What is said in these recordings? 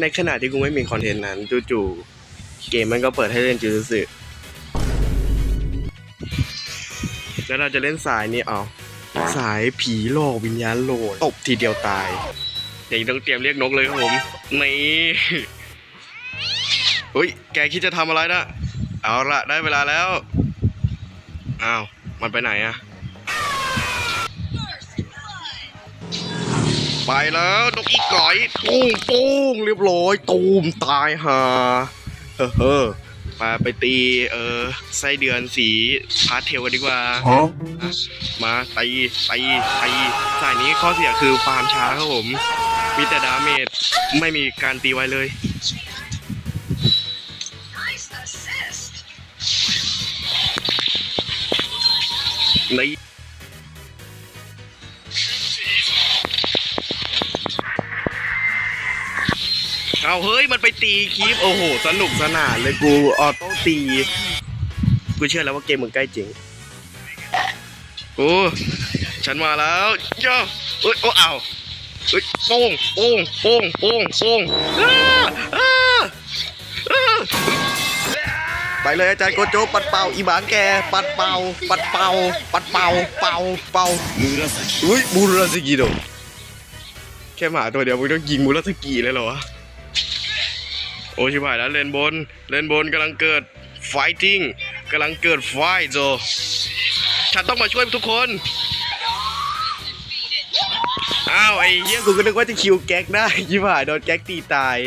ในขณะที่กูไม่มีคอนเทนต์นั้นจู่ๆเกมมันก็เปิดให้เล่นจูจูสึแล้วเราจะเล่นสายนี้เอาสายผีหลอกวิญญาณโหลดตบทีเดียวตายอย่างนี้ต้องเตรียมเรียกนกเลยครับผมนี่เฮ้ยแกคิดจะทำอะไรนะเอาละได้เวลาแล้วอ้าวมันไปไหนอะ ไปแล้วนกอีกก่อยปุ้งปุ้งเรียบร้อยตูมตายห่าเฮ้อเฮ้อมาไปตีเออไส้เดือนสีพาสเทลกันดีกว่า Huh? มาตีตีตีสายนี้ข้อเสียคือฟาร์มช้าครับผม มีแต่ดาเมจไม่มีการตีไวเลยใน เอาเฮ้ยมันไปตีคลิปโอ้โห สนุกสนานเลยกูออโต้ตี กูเชื่อแล้วว่าเกมมึงใกล้จริงโอ้ฉันมาแล้วย่าเอ้ยโอ้เอาเอ้ยโป้งโป้งโป้งโป้งโป้งอ้าอ้าอ้าไปเลยอาจารย์โกโจปัดเป่าอีหมาแก ปัดเป่า ปัดเป่า ปัดเป่า เป่าเป่า紫อุ้ยมูราสกิโดแค่หมาตัวเดียวมึงต้องยิงมูราสกิเลยเหรอวะ โอ้ชิบหายแล้วเลนบน เลนบนกำลังเกิดไฟติ้งกำลังเกิดไฟโจฉันต้องมาช่วยทุกคน อ้าวไอ้เหี้ยกูก็นึกว่าจะคิวแก๊กได้ชิบหายโดนแก๊กตีตาย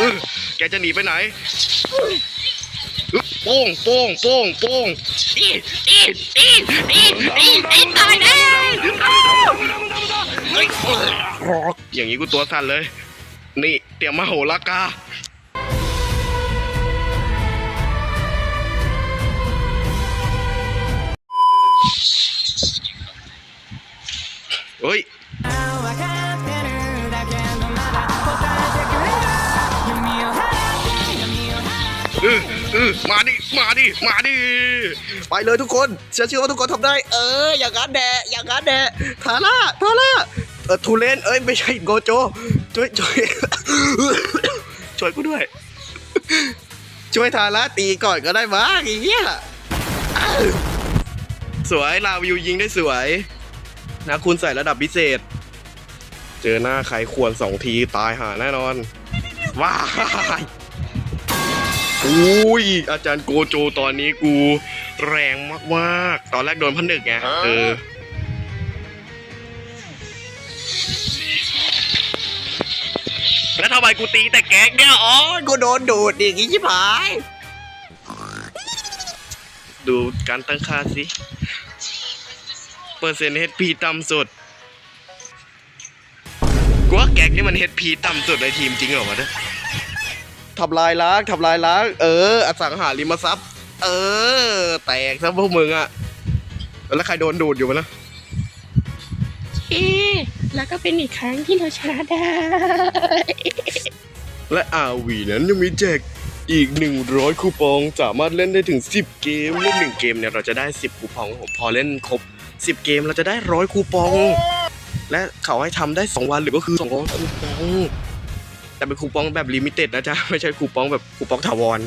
อื้อแกจะหนีไปไหนอื้อโป้งโป้งโป้งโป้งอีอีอีอีอีอีตายแน่เฮ้ยอย่างนี้กูตัวสั่นเลย นี่เตรียมมาโหรากาเฮ้ยเออเออมาดิ มาดิ มาดิ ไปเลยทุกคนฉันเชื่อว่าทุกคนทำได้ เออ อย่างนั้นแดะอย่างนั้นแดะทาร่าทาร่าเออทูเลน เอ้ย ไม่ใช่โกโจ ช่วยช่วย ช่วยกูด้วย ช่วยทาร่าตีก่อนก็ได้บ้างไอ้เหี้ยสวยลาวิวยิงได้สวยนะคุณใส่ระดับพิเศษ เจอหน้าใครควรสองทีตายหาแน่นอนว้ายอุ้ยอาจารย์โกโจตอนนี้กูแรงมากๆ ตอนแรกโดนพันดึกไงเออ ทำไมกูตีแต่แก๊กเนี่ยอ๋อกูโดนดูดดิงี้ชิบหาย ดูการตั้งค่าสิ เปอร์เซ็นต์ HP ต่ำสุดกูว่าแก๊กนี่มัน HP ต่ำสุดในทีมจริงเหรอวะเนี่ยทำลายล้างทำลายล้างเออ อสังหาริมทรัพย์ เออ แตกซะพวกมึงอะแล้วใครโดนดูดอยู่มั้ยนะเอ๊ะ แล้วก็เป็นอีกครั้งที่เราชนะได้ และอาวีนั้นยังมีแจกอีก 100 คูปองสามารถเล่นได้ถึง 10 เกมเล่น1เกมเนี่ยเราจะได้ 10 คูปองผมพอเล่นครบ 10 เกมเราจะได้ร้อยคูปอง และเขาให้ทำได้ 2 วันหรือก็คือ200คูปอง แต่เป็นคูปองแบบลิมิเต็ดนะจ๊ะ ไม่ใช่คูปองแบบคูปองถาวร